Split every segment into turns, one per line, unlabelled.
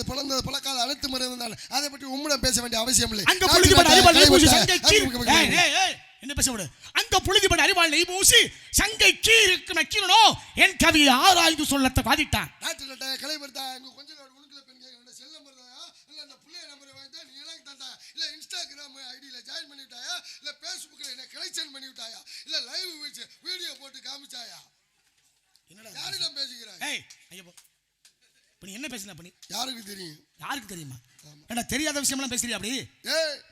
பிறக்காது பிளந்தது பிளக்காது அழுத்து முறை அதை பற்றி உம்மிடம் பேச வேண்டிய அவசியம் இல்லை.
என்ன பேச விடு? அந்த புழுதிபடி அறிவாள் நெய் பூசி சங்கை கீ இருக்கும் என் கவியை ஆராய்ந்து சொல்லத்தை
பாதிட்டான் டாக்டர் கலைபடுத்தா கொஞ்சம் உனக்குள்ள பெண் கேட்க செல் நம்பர் இல்லை அந்த பிள்ளைய நம்பரை வாங்கிட்டா நீ எனக்கு தந்தா இல்லை இன்ஸ்டாகிராம் ஐடியில ஜாயின் பண்ணிவிட்டாயா இல்லை பேஸ்புக்ல என்ன கலெக்ஷன் பண்ணிவிட்டாயா இல்ல லைவ் வீடியோ போட்டு காமிச்சாயா?
என்னடா
யாரிடம்
பேசுகிறேன் ஐயப்போ. இப்ப நீ என்ன பேசுன நீ?
யாருக்கு தெரியும்?
யாருக்கு தெரியுமா? ஏன்னா தெரியாத விஷயம்லாம் பேசுறியா அப்படி?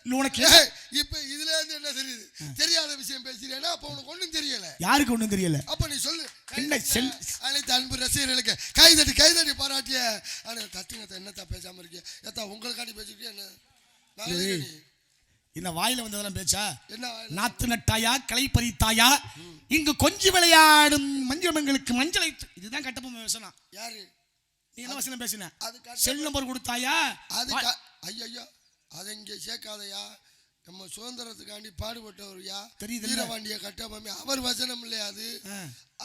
இல்ல உனக்கு
இப்ப இதுல இருந்து என்ன தெரியுது? தெரியாத விஷயம் பேசுறேன்னா அப்ப உனக்கு ஒண்ணும் தெரியல.
யாருக்கு ஒண்ணும் தெரியல?
அப்ப நீ சொல்லு.
என்ன செல்
அனைத்து அன்பு ரசிகர்களுக்கு. கைதட்டி கைதட்டி பாராட்டிய. ஆனா தட்டுங்க என்னத்தா பேசாம இருக்கீங்க ஏத்தா உங்களுக்காண்டி பேசிக்கிட்டே என்ன?
என்ன வாயில வந்ததெல்லாம் பேச்சா?
என்ன
நாத்து நட்டாயா களை பறித்தாயா? இங்கு கொஞ்சி விளையாடும் மஞ்சளை து- இதுதான் கட்டபொம்மை வசனம்
யாரு?
நீ என்ன வசனம் பேசின? செல் நம்பர் கொடுத்தாயா?
அது ஐயையோ அதை இங்கே சேர்க்காதயா. நம்ம சுதந்திரத்துக்காண்டி பாடுபட்டவர்யா? வீரபாண்டிய கட்டபொம்மை அவர் வசனம் இல்லையா அது.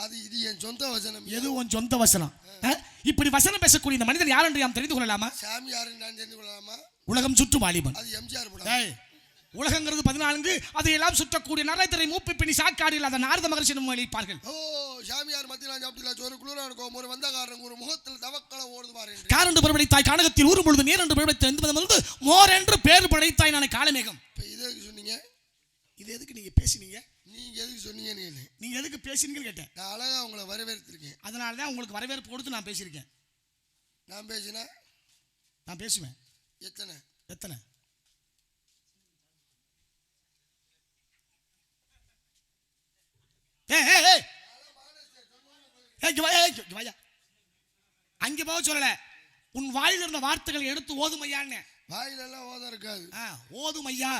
அது இது என் சொந்த வசனம்
எது உன் சொந்த வசனம்? இப்படி வசனம் பேசக்கூடிய இந்த மனிதர் யார் என்று நாம் தெரிந்து கொள்ளலாமா?
சாமியாருன்னு நான் தெரிந்து கொள்ளலாமா?
உலகம் சுற்றும் வாலிபன்
அது எம்ஜிஆர் படம்.
டேய், உலகங்கிறது பதினான்கு அதையெல்லாம் சுற்றக்கூடிய நரைத்திரை மூப்பு பிணி சாக்காடு இல்லாத நாரத மகர்ஷி நம்ம அழைப்பார்கள்
ஓ சாமியார் மத்தியில் சாப்பிட்டு சோறு குளிரா இருக்கும். ஒரு வந்தகாரன் ஒரு முகத்தில் தவக்கள ஓடுது பாரு என்று.
காரண்டு பருவடைத்தாய் கானகத்தில் ஊறும் பொழுது நீர் என்று பருவடைத்த எந்த வந்து மோர் என்று பேர் படைத்தாய் நான் காலமேகம்.
இப்ப இதை எதுக்கு சொன்னீங்க?
இது எதுக்கு நீங்க பேசினீங்க?
நீங்க எதுக்கு சொன்னீங்க நீங்க
நீங்க எதுக்கு பேசினீங்கன்னு கேட்டேன்.
நான் அழகா உங்களை வரவேற்றிருக்கேன்
அதனால தான் உங்களுக்கு வரவேற்பு கொடுத்து நான் பேசியிருக்கேன்.
நான் பேசினா?
நான் பேசுவேன்.
எத்தனை?
எத்தனை? அங்கே போக சொல்லல. உன் வாயில் இருந்த வார்த்தைகளை எடுத்து
ஓதும்
ஐயான்னு. வாயில்
எல்லாம் ஓத இருக்காது ஓதும் ஐயா.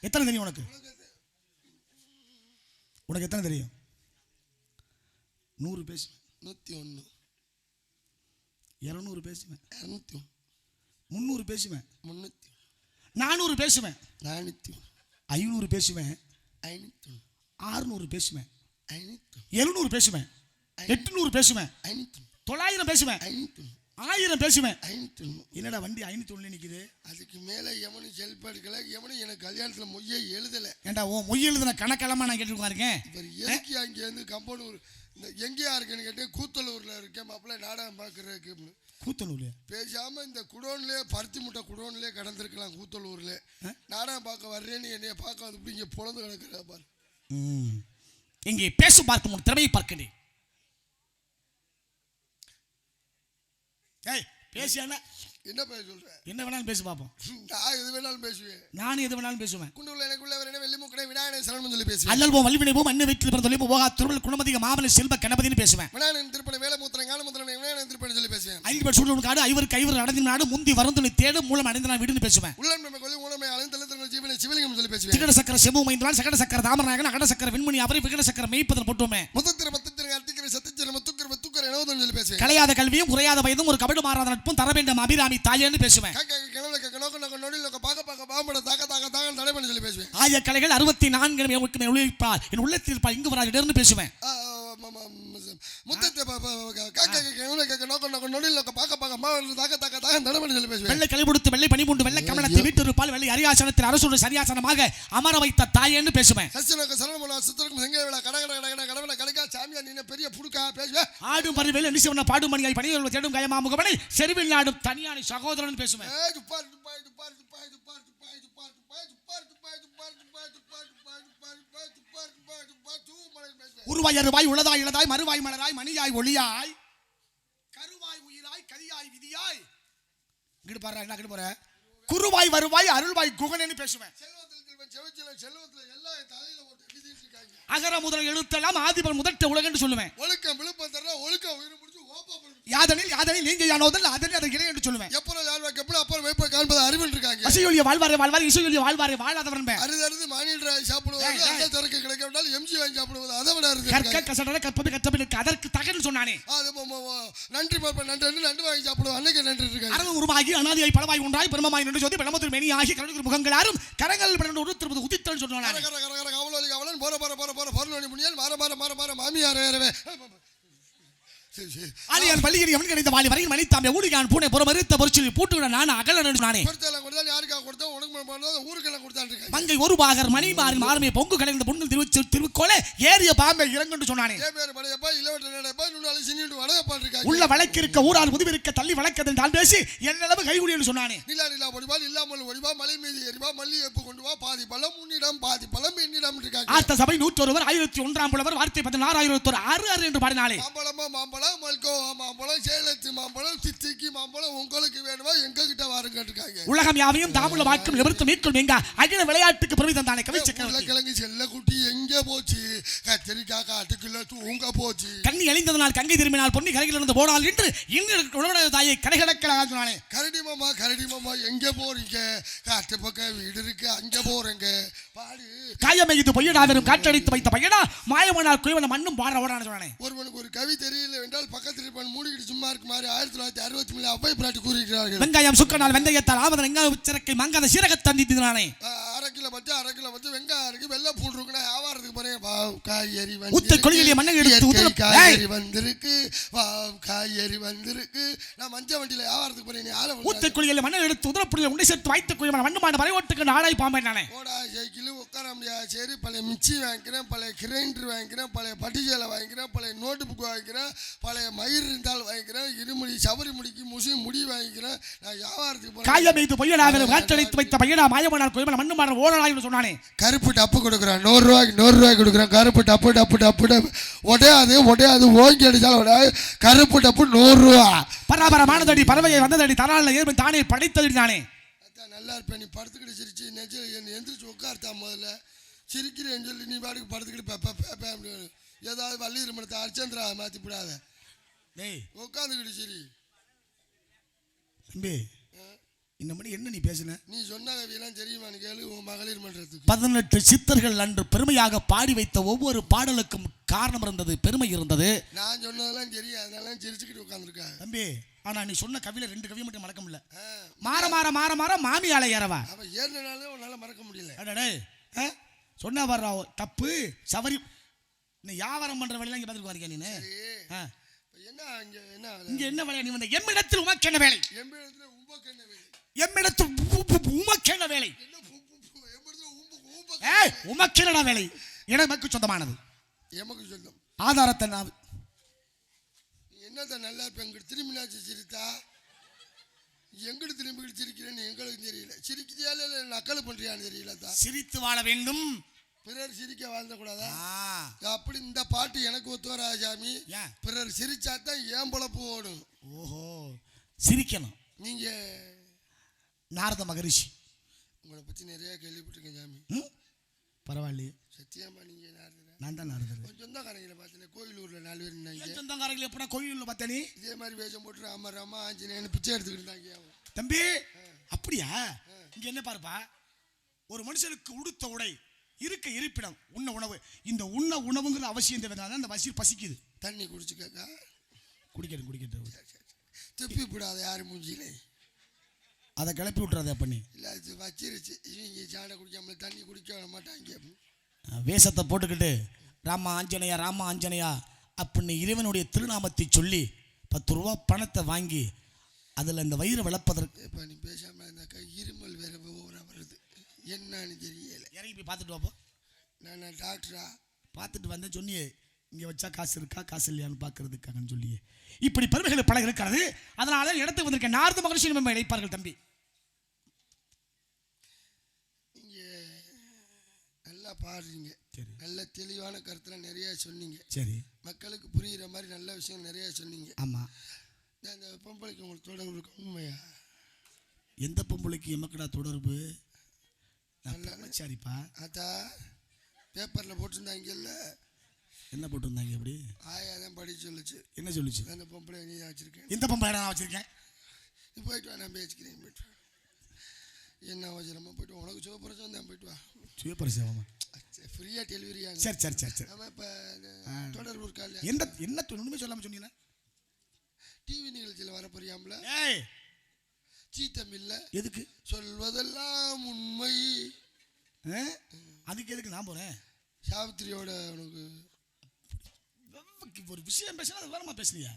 எத்தனை தெரியும் உனக்கு? உனக்கு எத்தனை? தெரியும்? நூறு பேசு.
நூற்றி ஒன்னு
இரநூறு பேசுவேன்.
இரநூத்தி
முந்நூறு பேசுவேன்.
முந்நூற்றி
நானூறு பேசுவேன்.
நானூற்றி
ஐநூறு பேசுவேன்.
ஐநூற்றி
ஆறுநூறு பேசுவேன்.
ஐநூற்றி
எழுநூறு பேசுவேன். எட்டுநூறு பேசுவேன்.
ஐநூற்றி
தொள்ளாயிரம் பேசுவேன்.
ஐநூற்றி
ஆயிரம் பேசுவேன்.
ஐநூற்றி ஒன்று
என்னடா வண்டி ஐநூத்தி ஒண்ணு நிக்குது?
அதுக்கு மேலே எவனும் செல்ஃப் எடுக்கல எவனும் எனக்கு கல்யாணத்தில் மொய்யை எழுதலை.
ஏண்டா ஓ மொய் எழுதுன கணக்கெல்லாமா நான் கேட்டு இருக்கேன்
இவர் எதுக்கு அங்கேருந்து கம்பனூர் இந்த எங்கேயா இருக்குன்னு கேட்டேன் கூத்தலூரில் இருக்கேன் மாப்பிள்ளை நாடகம் பார்க்குறதுக்கு.
கூத்தனூர்
பேசாம இந்த குடோன்லயே பருத்தி முட்டை குடோன்லயே கடந்திருக்கலாம் கூத்தலூர்ல. நாடகம் பார்க்க வர்றேன்னு என்னைய பார்க்க வந்து இப்படி இங்க பொழந்து கிடக்குறா பாரு.
இங்கே பேச பார்க்கும் உன் திறமையை பார்க்கிறேன் ஏய் பேசியானா
என்ன? பேச சொல்ற?
என்ன வேணாலும் பேசி பார்ப்போம்.
நான் எது வேணாலும் பேசுவேன்.
நானும் எது வேணாலும் பேசுவேன்.
குண்டுள்ள எனக்குள்ள வரேன் வெள்ளி முக்கடை விநாயகன் சரணம் சொல்லி பேசுவேன்.
அல்லல் போ வல்வினை போ மண்ணு வீட்டில் பிறந்த தொழில் போகா திருவள்ளுவர் குணமதிக மாமலை செல்வ கணபதினு பேசுவேன்.
விநாயகன் திருப்பணி வேலை மூத்திரம் கால மூத்திரம் விநாயகன் திருப்பணி சொல்லி பேசுவேன்.
ஐந்து பேர் சூழல் காடு அடைந்த நாடு முந்தி வரந்து தேடு மூலம் அடைந்த நான் வீடுன்னு பேசுவேன்.
உள்ளன் நம்ம கொள்ளி ஊனமை அலைந்தளத்தின் ஜீவனை சிவலிங்கம் சொல்லி பேசுவேன்.
திகட சக்கர செபு மைந்தான் சகட சக்கர தாமரநாயகன் அகட சக்கர விண்மணி அவரை விகட சக்கர மெய்ப்பதன் போட்டுமே.
சத்திச்சிர முத்துக்கிற கலையாதவன்
கலையாத கல்வியும் குறையாத வயதும் ஒரு கபடு மாறாத நட்பும் தர வேண்டும் அபிராமி தாயேன்னு பேசுவேன்
சொல்லி பேசுவேன்
ஆய கலைகள் அறுபத்தி நான்கு என் உள்ளத்தில் இங்கு வராது பேசுவேன்
முத்தத்தை
வெள்ளை கலிமுடுத்து வெள்ளை பனிமுண்டு வெள்ளை வீட்டு பால் வெள்ளை அரியாசனத்தில் அரசு சரியாசனமாக அமர வைத்த தாயன்னு பேசுவேன்.
சசினக்கு சரணமுலா சித்திரக்கும் செங்கை கட கட கட பெரிய புடுக்கா பேசுவேன்.
ஆடும் பறி வேலை நிசவன பாடும் மணியாய் செருவில் நாடும் தனியான சகோதரன் பேசுவேன்.
துப்பார் துப்பாய் துப்பார் துப்பாய் துப்பார்
உருவாய் அருவாய் உளதாய் இளதாய் மறுவாய் மலராய் மணியாய் ஒளியாய் கருவாய் உயிராய் கரியாய் விதியாய். இங்கிட்டு பாரு என்ன போற? குருவாய் வருவாய் அருள்வாய் குகனன்னு பேசுவேன். அகர முதல் எழுத்தெல்லாம் ஆதிபன் முதற்ற உலகன்னு சொல்லுவேன்.
ஒழுக்கம் விழுப்பம் தரல ஒழுக்கம்
யாதனில் யாதனில் நீங்க யானோதல் அதனில் அதை இறை என்று சொல்லுவேன்.
எப்பறம் யாழ்வாக்கு எப்படி அப்புறம் வைப்ப காண்பது அறிவில் இருக்காங்க
அசையொலிய வாழ்வாரே வாழ்வாரே இசையொலிய வாழ்வாரே வாழாதவன்.
அரிது அரிது மாநில சாப்பிடுவது
ஏய், ஏய்.
அந்த திறக்க கிடைக்க விட்டால் எம்ஜி வாங்கி சாப்பிடுவது அதை விட அரிது
கற்க. கசடர கற்பது கற்றபினுக்கு அதற்கு தகன்னு சொன்னானே.
அது நன்றி பார்ப்பேன் நன்றி நன்றி வாங்கி சாப்பிடுவோம் அன்னைக்கு நன்றி இருக்காங்க.
அரவம் உருவாகி அனாதியாய் பலவாய் ஒன்றாய் பெருமமாய் நின்று ஜோதி பிரமத்தில் மெனியாகி கருணை முகங்கள் யாரும் கரங்கள் பன்னெண்டு உருத்திருப்பது உதித்தல் சொன்ன என்று
கர
சொன்னானே
கர கர கர கவலோலி கவலன் போற போற போற போற பொருளோடி முனியல் மாற மாற மாற மாற மாமியார் வேறவே
ஆலியான் பள்ளியில் எவன் கிடைத்த வாலி? வரையில் மணித்தாம்பே ஊடிகான் பூனை புற மறுத்த பொறிச்சில் பூட்டுவிட நான் அகல நானே.
கொடுத்தெல்லாம் கொடுத்தா யாருக்கா கொடுத்தா? உனக்கு பண்ணா ஊருக்கெல்லாம் கொடுத்தான்னு இருக்காங்க
மங்கை ஒரு பாகர் மணிமாரின் மாறுமே பொங்கு கடைந்த பொண்ணு ஏறிய பாம்பை இறங்குன்னு சொன்னானே. உள்ள வழக்கிருக்க ஊரால் முதுவிருக்க தள்ளி வழக்கதன் தான் பேசி என்னளவு கைகுடின்னு சொன்னானே.
நிலா நிலா ஒடிவால் இல்லாமல் ஒடிவா மலை மீது எரிவா மல்லிகைப்பூ கொண்டு வா பாதி பழம் உன்னிடம் பாதி பழம் என்னிடம் இருக்காங்க
ஆத்த சபை நூற்றொருவர் ஆயிரத்தி ஒன்றாம் புலவர் வார்த்தை பதினாறாயிரத்தி ஒரு ஆறு ஆறு என்று பாடினாலே
மாம்பழமா மாம்பழம் மல்கோவா மாம்பழம் சேலத்து மாம்பழம் சித்திக்கு மாம்பழம் உங்களுக்கு வேணுமா? எங்க கிட்ட வாருங்க
உலகம் யாவையும் தாமுள்ள வாக்கும் எவருக்கும் மீட்கும் எங்க அகில விளையாட்டுக்கு பெருமை தந்தானே கவி
உருளைக்கிழங்கு செல்ல குட்டி எங்க போச்சு? கத்திரிக்காய் காட்டுக்குள்ள தூங்க போச்சு.
கண்ணி அழிந்ததனால் கங்கை திரும்பினால் பொன்னி கரையில் இருந்து போனால் என்று இன்று உழவனது தாயை கடைகடக்கலாம் சொன்னானே.
கரடி மாமா கரடி மாமா எங்க போறீங்க? காட்டு பக்கம் வீடு இருக்கு அங்க போறேங்க. பாடு.
காயம் இது பொய்யடா வெறும் காற்றடித்து வைத்த பையனா? மாயமனால் குயவன மண்ணும் பாட ஓடான்னு சொன்னானே.
ஒருவனுக்கு ஒரு கவி தெரியல என்றால் பக்கத்தில் இருப்பான் மூடிக்கிட்டு சும்மா இருக்கு மாதிரி ஆயிரத்தி தொள்ளாயிரத்தி அறுபத்தி மூணு அவ்வை பிராட்டி கூறுகிறார்கள்
வெங்காயம் சுக்கனால் வெந்தயத்தால் ஆவதன் எங்க சிறக்கை மங்காத சீரகத்தந்தி தினானே
ஆஹ், அரை கிலோ பத்து அரை கிலோ பத்து வெங்காயம் இருக்கு வெள்ளை பூண்டு இருக்குன்னா வியாபாரத்துக்கு போறேன். காய்கறி
உத்த கொள்கையிலே மண்ணை எடுத்து
காய்கறி வந்திருக்கு காய்கறி வந்திருக்கு. நான் மஞ்சள் வண்டியில வியாபாரத்துக்கு போறேன் நீ ஆளை
ஊத்த குழியில் மண்ணை எடுத்து உதரப்புடியில் உண்டை சேர்த்து வைத்து குயவன மண்ணுமான வரைவோட்டுக்கு ஆடாய் பாம்பேன் நானே
போடா சைக்கிள் உட்கார முடியாது. சரி பழைய மிக்சி வாங்கிக்கிறேன் பழைய கிரைண்டர் வாங்கிக்கிறேன் பழைய பட்டிஜலை வாங்கிக்கிறேன் பழைய நோட்டு புக் வாங்கிக்கிறேன் பழைய மயிர் இருந்தால் வாங்கிக்கிறேன் இருமுடி சபரி முடிக்கு முசி முடி வாங்கிக்கிறேன் நான் வியாபாரத்துக்கு போறேன்
காயம் பொய்யடா வெறும் காற்றடித்து வைத்த பையனா மாயமனால் குயவன மண்ணுமான ஓடாய் சொன்னானே
கருப்பு டப்பு கொடுக்குறேன் நூறு ரூபாய்க்கு நூறு ரூபாய்க்கு கொடுக்குறேன் கருப்பு டப்பு டப்பு டப்பு டப்பு உடையாது உடையாது ஓங்கி அடிச்சாலும் உடையாது கருப்பு டப்பு நூறு ரூபா
பராபர மானதடி பறவையை வந்ததடி தரால ஏற்ப தானே படைத்தடி
அதான் நல்லா இருப்பேன் நீ படுத்துக்கிட்டு சிரிச்சு நெஞ்சு என்னை எந்திரிச்சு உட்கார்த்தா முதல்ல சிரிக்கிறேன்னு சொல்லி நீ பாட்டுக்கு படுத்துக்கிட்டு பெப்ப பெப்ப அப்படின்னு ஏதாவது வள்ளி இருமணத்தை அர்ச்சந்திரா மாற்றி விடாத
டேய்.
உட்காந்துக்கிட்டு சரி.
தம்பி இந்த மணி என்ன நீ பேசுன?
நீ சொன்ன கவியெல்லாம் தெரியுமான்னு கேளு உன் மகளிர் மன்றத்துக்கு.
பதினெட்டு சித்தர்கள் அன்று பெருமையாக பாடி வைத்த ஒவ்வொரு பாடலுக்கும் காரணம் இருந்தது பெருமை இருந்தது.
நான் சொன்னதெல்லாம் தெரியும் அதனால சிரிச்சுக்கிட்டு உட்காந்துருக்காங்க
தம்பி ஆனா நீ சொன்ன கவியில ரெண்டு கவி மட்டும் மறக்க முடியல. மாற மாற மாற மாற மாமி ஆலை ஏறவா?
அவன் ஏறினாலே உன்னால மறக்க முடியல.
அடடே? சொன்னா வர்றா தப்பு சவரி. நீ வியாபாரம் பண்ற வேலையெல்லாம் இங்க பார்த்துட்டு பாருங்க நீனு
சரி
ஆ.
இப்ப என்ன இங்க என்ன
இங்க என்ன வேலை? நீ வந்த எம்மிடத்தில் வேலை?
உம்பக்கு என்ன வேலை?
எம்மிடத்தில் உ- உ- உமக்கென்ன வேலை?
என்ன பூ பூ எம்பிடத்துல உம்பு உம்பு
ஏய் உமக்கென்னடா வேலை? எனக்கு சொந்தமானது.
எமக்கு சொல்லும்
ஆதாரத்தை நான்
என்னத்த நல்லா எங்கிட்ட திரும்பினாச்சு சிரித்தா எங்கிட்டு திரும்பிக்கிட்டு சிரிக்கிறேன்னு எங்களுக்கு தெரியல. சிரிக்கிறியா இல்லை நக்கல் பண்றியான்னு தெரியல
சிரித்து வாழ வேண்டும்.
பிறர் சிரிக்க வாழ்ந்தக்கூடாதா?
ஆ,
அப்படி இந்த பாட்டு எனக்கு ஒத்து வராது சாமி. பிறர் சிரிச்சா தான் ஏன் பொழப்பு ஓடும்?
ஓஹோ. சிரிக்கணும்.
நீங்க
நாரத மகரிஷி.
உங்களை பத்தி நிறைய கேள்விப்பட்டிருக்கேன் சாமி.
ம்? பரவாயில்லையே.
சத்தியமா நீங்க
நான் தான் நாரதர்.
கொஞ்சம் சொந்தக்காரங்களை பார்த்தேன் கோயிலூர்ல நாலு பேர் இருந்தாங்க
சொந்தக்காரர்கள் எப்படா கோயிலில் பார்த்தனி?
இதே மாதிரி வேஷம் போட்டு ராம ராமா ஆஞ்சநேயன் பிச்சை எடுத்துக்கிட்டு இருந்தாங்க
தம்பி அப்படியா? இங்க என்ன பாருப்பா? ஒரு மனுஷனுக்கு உடுத்த உடை. இருக்க இருப்பிடம் உண்ண உணவு. இந்த உண்ண உணவுங்கிற அவசியம் தேவைதான் அந்த பசி பசிக்குது.
தண்ணி குடிச்சுக்கக்கா
குடிக்கட்டும் குடிக்கட்டும்.
துப்பி விடாத யாரு மூஞ்சிலே?
அதை கிளப்பி விட்டுறதே பண்ணி
இல்லை அது வச்சிருச்சு. இவங்க சாணை குடிக்காம தண்ணி குடிக்க விட மாட்டாங்க.
வேஷத்தை போட்டுக்கிட்டு ராமா ஆஞ்சநேயா ராமா ஆஞ்சநேயா அப்படின்னு இறைவனுடைய திருநாமத்தை சொல்லி பத்து ரூபா பணத்தை வாங்கி அதில் இந்த வயிறு விளப்பதற்கு
இப்போ நீ பேசாம இருந்தாக்கா இருமல் வேற என்னன்னு தெரியல.
இறங்கி போய் பார்த்துட்டு வாப்போ.
நான் டாக்டரா
பார்த்துட்டு வந்தேன் சொன்னியே இங்கே வச்சா காசு இருக்கா? காசு இல்லையான்னு பார்க்கறதுக்காகன்னு சொல்லியே. இப்படி பெருமைகள் பல இருக்கிறது. அதனால இடத்துக்கு வந்திருக்கேன். நாரத மகர்ஷி நம்ம இணைப்பார்கள் தம்பி.
நல்லா பாடுறீங்க.
சரி.
நல்ல தெளிவான கருத்துல நிறைய சொன்னீங்க.
சரி.
மக்களுக்கு புரியுற மாதிரி நல்ல விஷயம் நிறைய சொன்னீங்க.
ஆமாம்
இந்த- இந்த பொம்பளைக்கு உங்களுக்கு தொடர்பு இருக்கு? உண்மையா?
எந்த பொம்பளைக்கு எமக்கடா தொடர்பு? நான் சரிப்பா.
அத்தா பேப்பர்ல போட்டிருந்தாங்கல்ல?
என்ன போட்டிருந்தாங்க அப்படி?
ஆயா தான் படிச்சு சொல்லுச்சு.
என்ன சொல்லுச்சு?
அந்த பொம்பளை நீ வச்சிருக்கேன்
எந்த பொம்பளை நான் வச்சிருக்கேன்.
நீ போயிட்டு வா நான் பேசிக்கிறேன் போயிட்டு என்ன அவசரமா போயிட்டு. உனக்கு சிவபுரசம் தான் போயிட்டு வா.
சுயபரிசேவமா
ஃப்ரீயா டெலிவரியா
சரி சரி சரி சரி.
அவன் இப்போ தொடர்பு இருக்கா
எந்த என்ன ஒன்றுமே சொல்லாம சொன்னீங்கன்னா
டிவி நிகழ்ச்சியில் வர போறியாம்ல
ஏய்
சீ தமிழ்ல
எதுக்கு?
சொல்வதெல்லாம் உண்மை?
அதுக்கு எதுக்கு நான் போறேன்?
சாவித்திரியோட உனக்கு
ஒரு விஷயம் பேசினா அது வேறமா பேசுனியா?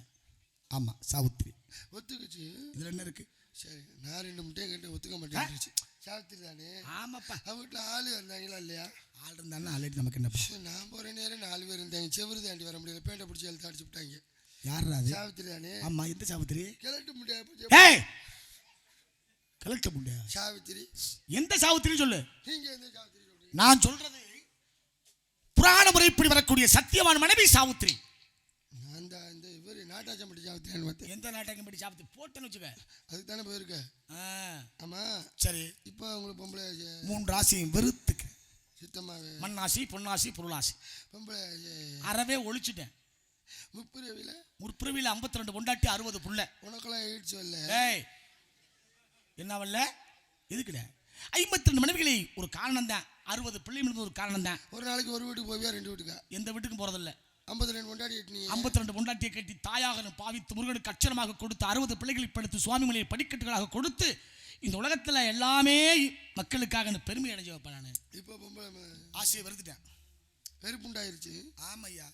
ஆமா சாவித்திரி.
ஒத்துக்குச்சு.
இதுல என்ன இருக்கு?
சரி நான் ரெண்டு முட்டையை கேட்டு ஒத்துக்க மாட்டேன் சாவித்திரி தானே?
ஆமாப்பா.
அவங்க வீட்டில் ஆள் வந்தாங்களா இல்லையா?
ஆள் இருந்தாலும் ஆல்ரெடி நமக்கு
சரி, நான் போகிற நேரம் நாலு பேர் இருந்தாங்க. செவரு தாண்டி வர முடியல. பேண்டை பிடிச்சி எழுத்து அடிச்சு விட்டாங்க.
யாரா
சாவித்திரி தானே?
ஆமா எந்த சாவித்திரி?
கிழட்டு முட்டையை பிடிச்சி
ஏய் கலெக்ட முடியா
சாவித்திரி.
எந்த சாவித்திரி சொல்லு.
சாவித்திரி
நான் சொல்றது புராண முறைப்படி வரக்கூடிய சத்தியவான் மனைவி சாவித்திரி.
தான் இந்த இவர் நாட்டாச்சம்பட்டி பார்த்தேன்.
எந்த நாட்டகம் படி சாவித்திரி? போட்டேன்னு வச்சுக்க.
அதுக்கு தானே போயிருக்க?
ஆ,
ஆமாம்
சரி.
இப்போ உங்களுக்கு பொம்பளை
மூன்று ராசியும் வெறுத்துக்கு.
சுத்தமாவே.
மண்ணாசி பொன்னாசி பொருளாசி.
பொம்பளை
அறவே ஒழிச்சிட்டேன்.
முப்பிரவியில்
முற்பிறவியில் ஐம்பத்தி ரெண்டு பொண்டாட்டி அறுபது புள்ள.
உனக்கெல்லாம் எயிட்ஸ்
என்ன வரல எதுக்குல ஐம்பத்தி ரெண்டு மனைவிகளை ஒரு காரணம் தான். அறுபது பிள்ளைங்களுக்கு ஒரு காரணம் தான்.
ஒரு நாளைக்கு ஒரு வீட்டுக்கு போவியா ரெண்டு வீட்டுக்கா?
எந்த வீட்டுக்கும் போறதில்ல.
ஐம்பது ரெண்டு எட்டினீங்க.
ஐம்பத்தி ரெண்டு பொண்டாட்டியை கட்டி தாயாக பாவித்து முருகனுக்கு அச்சரமாக கொடுத்து அறுபது பிள்ளைகளை படுத்து சுவாமி மலையை படிக்கட்டுகளாக கொடுத்து இந்த உலகத்துல எல்லாமே மக்களுக்காக பெருமை அடைஞ்ச வைப்பேன் நான்.
இப்போ
ஆசையை வருதுட்டேன்
வெறுப்புண்டாயிருச்சு.
ஆமையா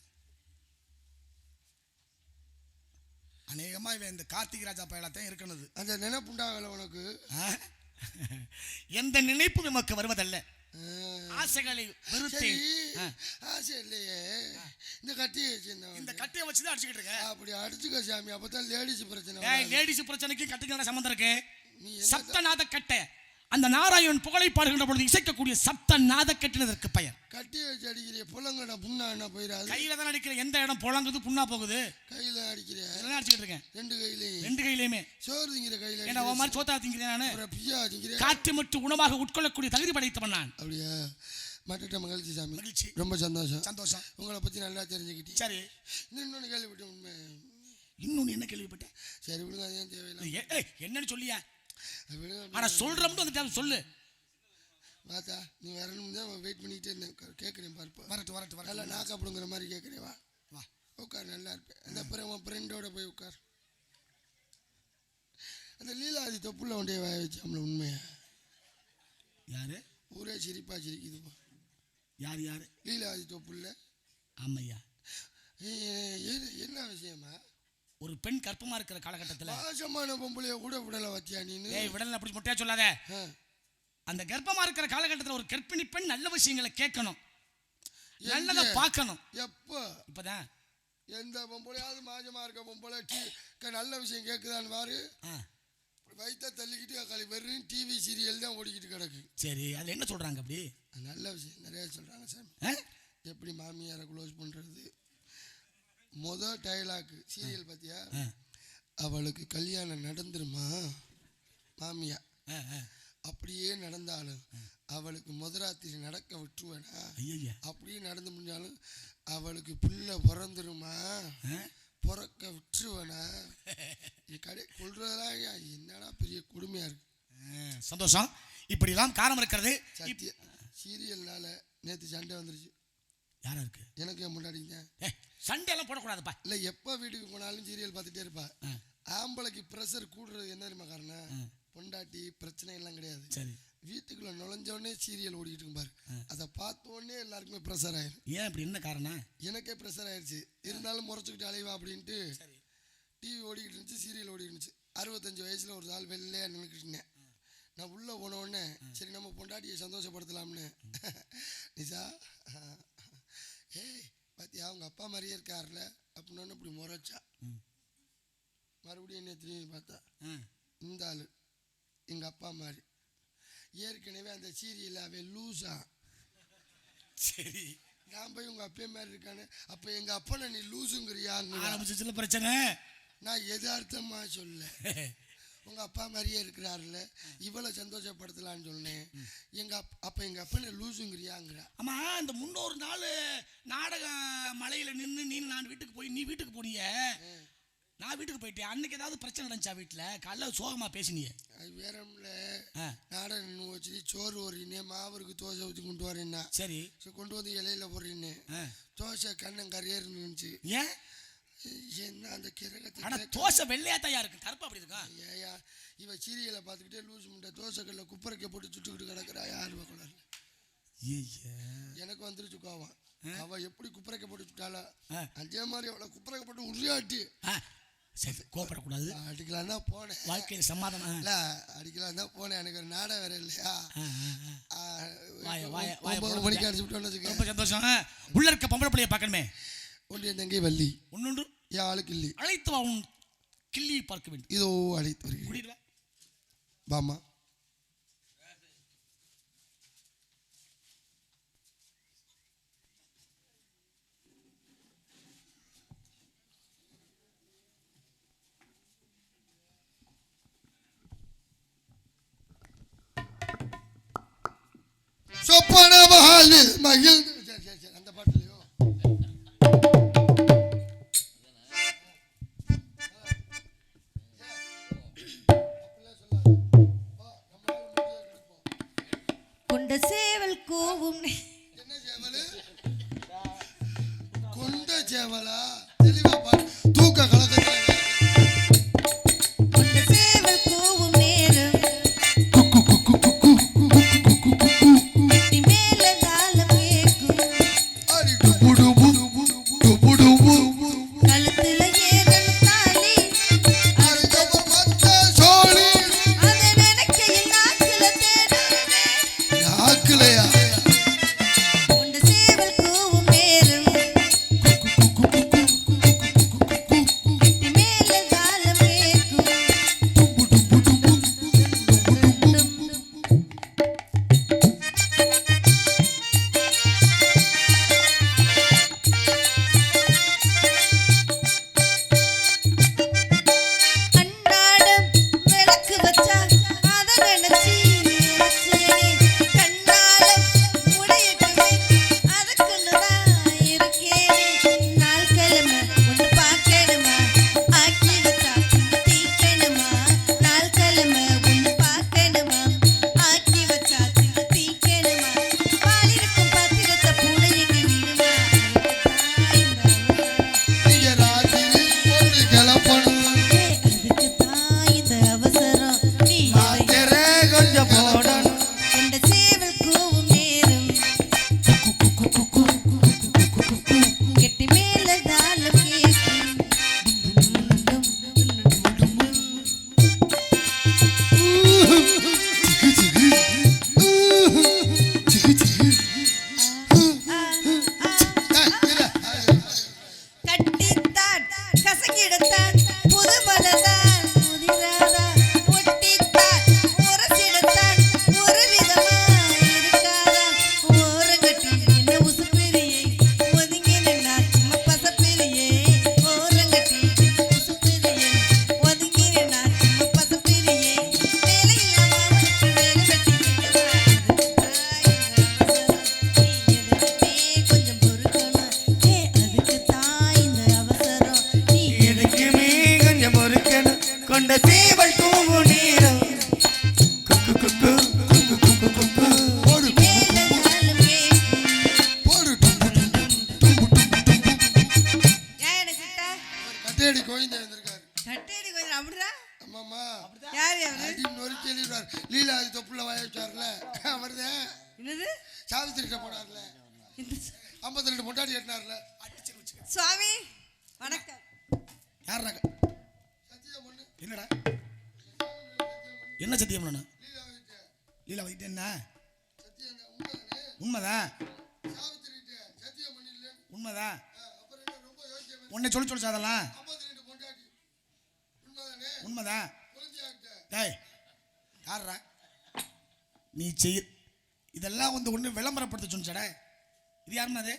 அநேகமா இவன் இந்த கார்த்திக் ராஜா பயலாத்தான் இருக்கணுது.
அந்த நினைப்புண்டாகல உனக்கு?
ஆ? எந்த நினைப்பும் நமக்கு வருவதல்ல. ஆசைகளை வெறுத்து.
ஆசை இல்லையே. இந்த கட்டி வச்சிருந்தேன்
இந்த கட்டையை வச்சுதான் அடிச்சுக்கிட்டு இருக்க.
அப்படி அடிச்சுக்க சாமி அப்பதான் லேடிஸ் பிரச்சனை.
லேடிஸ் பிரச்சனைக்கு கட்டுக்கான சம்பந்தம் இருக்கு? சப்தநாத கட்டை. அந்த நாராயணன் புகழை பாடுகின்ற பொழுது இசைக்கக்கூடிய சப்தநாத கட்டினதற்கு பெயர்.
கட்டி வச்சு அடிக்கிறிய புலங்கடா புண்ணா என்ன போயிடாது
கையில தான் அடிக்கிற எந்த இடம் புழங்குது புண்ணா போகுது?
கையில அடிக்கிறிய.
இதெல்லாம் அடிச்சுக்கிட்டு இருக்கேன்?
ரெண்டு கையிலையும்.
ரெண்டு கையிலையுமே.
சோறு திங்கிற கையில
ஏன்னா உன் மாதிரி சோத்தா திங்கிறேன் நானு?
திங்கிற
காற்று மற்றும் உணவாக உட்கொள்ளக்கூடிய தகுதி படைத்தவன் நான்.
அப்படியா? மற்ற மகிழ்ச்சி சாமி.
மகிழ்ச்சி.
ரொம்ப சந்தோஷம்.
சந்தோஷம்.
உங்களை பத்தி நல்லா தெரிஞ்சுக்கிட்டீங்க.
சரி.
இன்னொன்று கேள்விப்பட்டேன் உண்மை.
இன்னொன்னு என்ன கேள்விப்பட்டேன்?
சரி விடுங்க அது தேவையில்லை
என்னன்னு சொல்லியா?
அது விடுங்க
ஆனா சொல்றோம்னு வந்துட்டு சொல்லு.
மாத்தா நீ வரணும் தான் வெயிட் பண்ணிக்கிட்டே இருந்தேன். கேட்குறேன் பார்ப்போம்
வரட்டு வரட்டு வரட்டு
நல்லா நாக்கா பிடுங்குற மாதிரி கேட்குறேன் வா.
வா.
உட்கார் நல்லா இருப்பேன். அந்த அப்புறம் உன் ஃப்ரெண்டோட போய் உட்கார். அந்த லீலாதி தொப்புள்ள ஒன்றைய வாய வச்சாம்ல உண்மையா?
யாரு?
ஊரே சிரிப்பா சிரிக்குதுப்பா
யார் யாரு?
லீலாதி தொப்புள்ள.
ஆமையா?
என்ன விஷயமா?
ஒரு பெண் கர்ப்பமா இருக்கிற காலகட்டத்துல.
பாசமான பொம்பளைய கூட விடல வத்தியா நீனு?
ஏய் விடல அப்படி மொட்டையா சொல்லாத. அந்த கர்ப்பமா இருக்கிற காலகட்டத்துல ஒரு கர்ப்பிணி பெண் நல்ல விஷயங்களை கேட்கணும். நல்லதை? பார்க்கணும்.
எப்போ?
இப்பதான்.
எந்த பொம்பளையாவது மாஜமா இருக்க பொம்பளை நல்ல விஷயம் கேட்குதான்னு பாரு. வயிற்ற தள்ளிக்கிட்டு களி வெறும் டிவி சீரியல் தான் ஓடிக்கிட்டு கிடக்கு.
சரி அதுல என்ன சொல்றாங்க அப்படி?
நல்ல விஷயம் நிறைய சொல்கிறாங்க
ஆ?
எப்படி மாமியாரை க்ளோஸ் பண்ணுறது மொதல் டைலாக்கு சீரியல் பார்த்தியா அவளுக்கு கல்யாணம் நடந்துருமா? மாமியா. அப்படியே நடந்தாலும் அவளுக்கு முதராத்திரி நடக்க விட்டுருவேனா? அப்படியே நடந்து முடிஞ்சாலும் அவளுக்கு புள்ள பிறந்துருமா? பிறக்க விட்டுருவேனா? கடை கொள்றதெல்லாம் என்னடா பெரிய கொடுமையாக இருக்கு.
சந்தோஷம். இப்படிலாம் காரணம் இருக்கிறது.
சீரியல்னால நேற்று சண்டை வந்துருச்சு.
யாரா இருக்கு
எனக்கு என் முன்னாடிங்க
ஏ சண்டை எல்லாம் போடக்கூடாதுப்பா.
இல்லை எப்போ வீட்டுக்கு போனாலும் சீரியல் பார்த்துட்டே இருப்பா. ஆம்பளைக்கு ப்ரெஷர் கூடுறது என்ன தெரியுமா காரணம். பொண்டாட்டி பிரச்சனை எல்லாம் கிடையாது.
சரி.
வீட்டுக்குள்ள நுழைஞ்ச உடனே சீரியல் ஓடிக்கிட்டு இருக்கும் பாரு. அதை பார்த்த உடனே எல்லாருக்குமே ப்ரெஷர் ஆயிரும்.
ஏன் இப்படி என்ன காரணம்?
எனக்கே ப்ரெஷர் ஆயிடுச்சு இருந்தாலும் முறைச்சிக்கிட்டு அலைவா அப்படின்ட்டு டிவி ஓடிக்கிட்டு இருந்துச்சு சீரியல் ஓடிக்கிட்டு இருந்துச்சு. அறுபத்தஞ்சு வயசுல ஒரு ஆள் வெள்ளையா நின்றுக்கிட்டு இருந்தேன். நான் உள்ள போன உடனே சரி நம்ம பொண்டாட்டியை சந்தோஷப்படுத்தலாம்னு. நிசா ஏய் பாத்தியா அவங்க அப்பா மாதிரியே இருக்கார்ல அப்படின்னு இப்படி முறைச்சா. மறுபடியும் என்ன திரும்பி பார்த்தா? இந்த ஆளு எங்க அப்பா மாதிரி. ஏற்கனவே அந்த சீரியல் அவன் லூஸா
சரி.
நான் போய் உங்க அப்பா மாதிரி இருக்கானு அப்ப எங்க அப்பனை நீ லூசுங்கிறியாங்க
ஆரம்பிச்சிச்சுல பிரச்சனை.
நான் எதார்த்தமா சொல்ல. உங்க அப்பா மாதிரியே இருக்கிறாருல்ல. இவளை சந்தோஷப்படுத்தலான்னு சொன்னேன். எங்க அப் அப்ப எங்க அப்பனை லூசுங்கிறியாங்கிறா.
ஆமா இந்த முன்னொரு நாள் நாடக மலையில நின்று நீ நான் வீட்டுக்கு போய் நீ வீட்டுக்கு போனீங்க நான் வீட்டுக்கு போயிட்டேன். அன்னைக்கு ஏதாவது பிரச்சனை நடந்துச்சா வீட்டுல காலைல சோகமா பேசினியே.
அது வேறம்ல நாடகம் வச்சு சோறு ஓடுறீனே மாவருக்கு தோசை ஊற்றி கொண்டு வரேன்னா.
சரி.
சரி கொண்டு வந்து இலையில போடுறீன்னு. தோசை கண்ணன் கரையேறு இருந்துச்சு.
ஏன்?
என்ன அந்த கிரகத்தை
ஆனா தோசை வெள்ளையா தயா இருக்கு. கருப்பா அப்படி இருக்கா?
ஏயா இவ சீரியலை பார்த்துக்கிட்டே லூசு முண்டை தோசைக்கல்ல குப்பரைக்க போட்டு சுட்டுக்கிட்டு கிடக்குறா. யார்
ஐயே
எனக்கு வந்துருச்சு கோவம். அவ எப்படி குப்பரைக்க போட்டு விட்டாளோ
ஆ.
அதே மாதிரி அவளை குப்பரைக்க போட்டு உரியாட்டி
ஆ. சரி கோபப்படக்கூடாது
அடிக்கலாம் தான் போனேன்.
வாழ்க்கையில் சமாதானம்
இல்ல அடிக்கலாம் தான் போனேன். எனக்கு ஒரு நாடகம் வேற இல்லையா? ஒன்பது. மணிக்கு அடிச்சு வச்சுக்க
ரொம்ப சந்தோஷம் உள்ள இருக்க பொம்பளை பிள்ளைய பார்க்கணுமே.
ஒன்றிய தங்கை வள்ளி.
ஒன்னொன்று
என் ஆளுக்கு இல்லை
அழைத்து வா உன் கிள்ளியை பார்க்க வேண்டும்.
இதோ அழைத்து வருகிறேன். பாமா சொப்பன மகாலில் மகிழ்
சேவல் கோவும்.
என்ன சேவல்? கொண்ட சேவலா? தெளிவா பாரு கட்டையடி கோவிந்தா வந்திருக்காரு.
கட்டேடி கொஞ்சம் அப்படிதான்
ஆமாம்மா.
யார் அவரு?
அடி நொறுக்கி எழுதிடுவார். லீலாதி தொப்புல வாய வச்சார்ல அவர்தான்
என்னது?
சாவித்திரி கிட்ட போனார்ல ஐம்பத்தி ரெண்டு பொண்டாடி கட்டினார்ல
சுவாமி வணக்கம்.
யாரா என்னடா? என்ன சத்தியம் பண்ணணும்
லீலா
லீலா வைத்து என்ன
உண்மைதானே?
உண்மைதான் உன்னை சொல்லி சொல்லி அதெல்லாம்
உண்மைதானே
டேய் யாரா நீ செய். இதெல்லாம் வந்து ஒன்று விளம்பரப்படுத்த சொன்னடா இது யாருன்னு அது?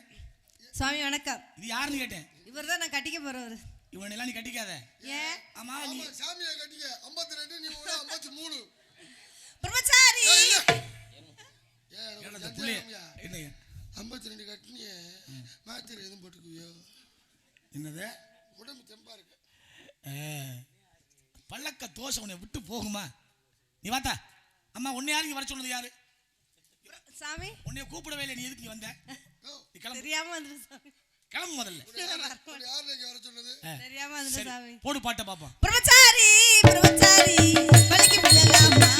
சுவாமி வணக்கம்.
இது யாருன்னு கேட்டேன்?
இவர் தான் நான் கட்டிக்க போறவர்.
இவனை எல்லாம் நீ கட்டிக்காத.
ஏன்?
ஆமா நீ
சாமியை கட்டிக்க. ஐம்பத்தி ரெண்டு நீ ஒரு ஐம்பத்தி மூணு
பிரம்மச்சாரி
ஐம்பத்தி ரெண்டு கட்டினியே. மாத்திரை எதுவும் போட்டுக்குவியோ?
என்னது?
உடம்பு தெம்பா இருக்கு.
தோசை உன்னை விட்டு போகுமா? நீ வாத்தா. அம்மா உன்னை யாருக்கு வர சொன்னது யாரு?
சாமி.
உன்னைய கூப்பிடவே இல்லை நீ எதுக்கு நீ வந்த? நீ கிளம்பு.
தெரியாம வந்துட்டு சாமி.
கிளம்பு முதல்ல.
உன்னை உன்னை வர சொன்னது?
தெரியாம சாமி.
போடு பாட்டை பார்ப்போம்
பிரம்மச்சாரி பிரம்மச்சாரி பழகி விடலாமா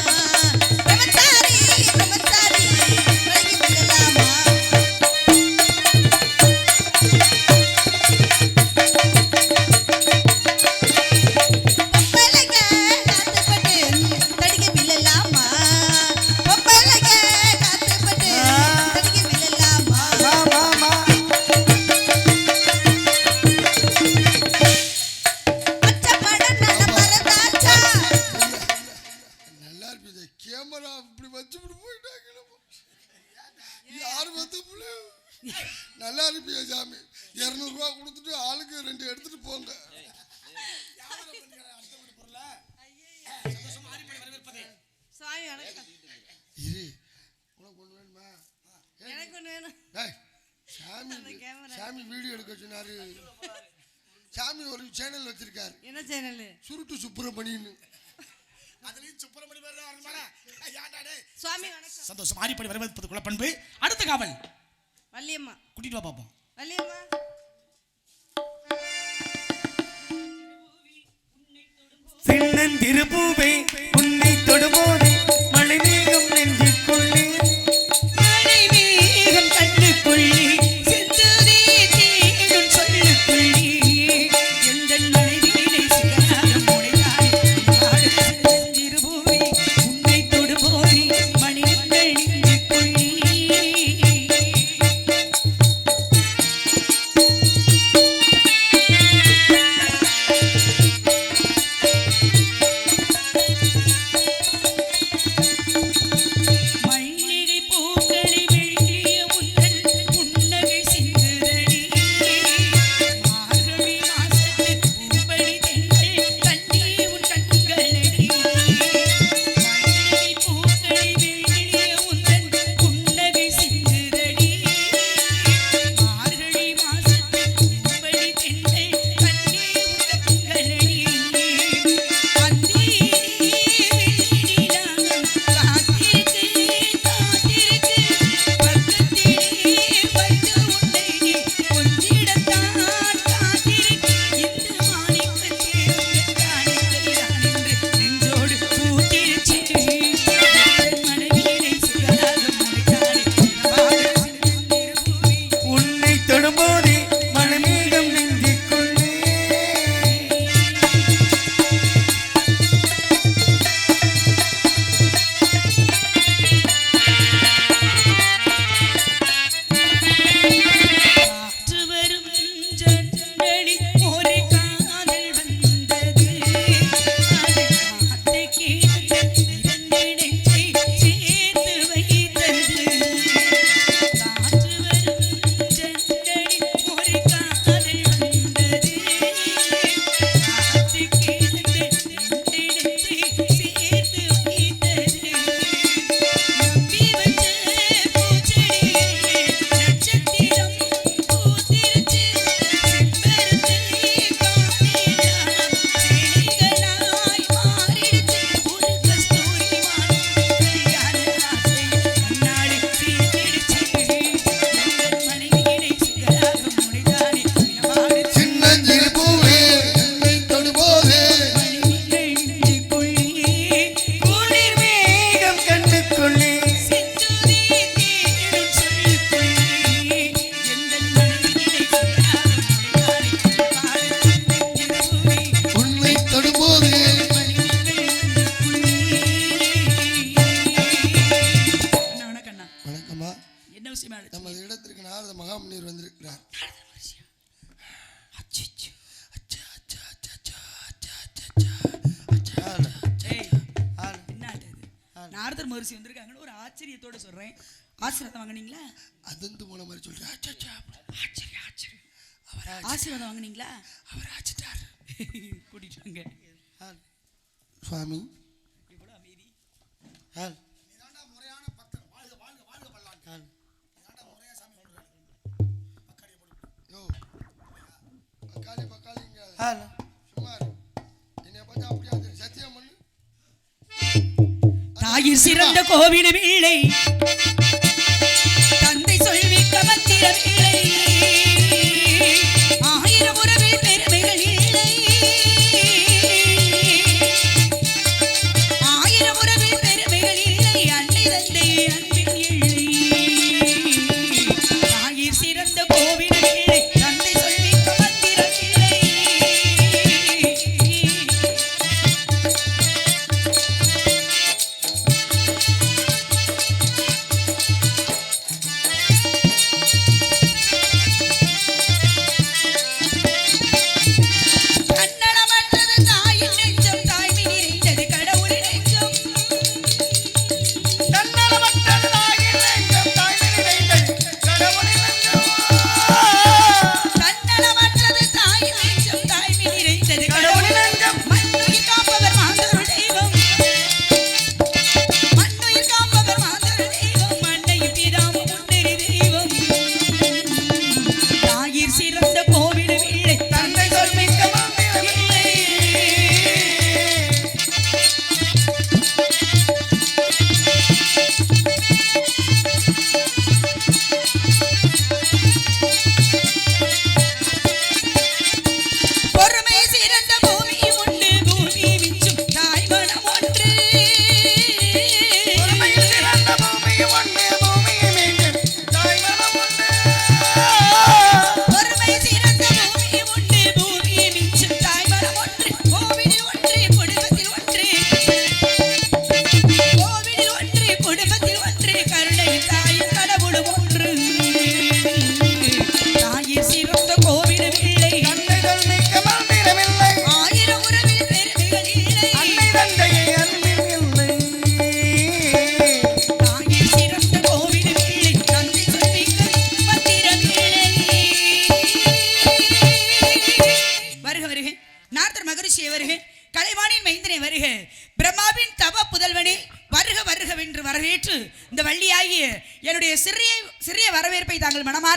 சுருட்டு சுப்பிரமணின்னு
அதுலயும் சுப்பிரமணி வேற
சுவாமி வணக்கம்.
சந்தோஷம். ஆரிப்படி வரவேற்பது குல பண்பு அடுத்த காவல்.
வள்ளியம்மா.
கூட்டிட்டு வா பாப்போம்.
வள்ளியம்மா.
உன்னை
தொடுவோம் வாங்கினீங்களா?
அவர் ஆச்சிட்டார்
கூட்டிட்டாங்க
சுவாமி.
இவ்வளோ அமைதி. தாயிர் சிறந்த கோவிலும் இல்லை தந்தை சொல்விக்க மத்திரம்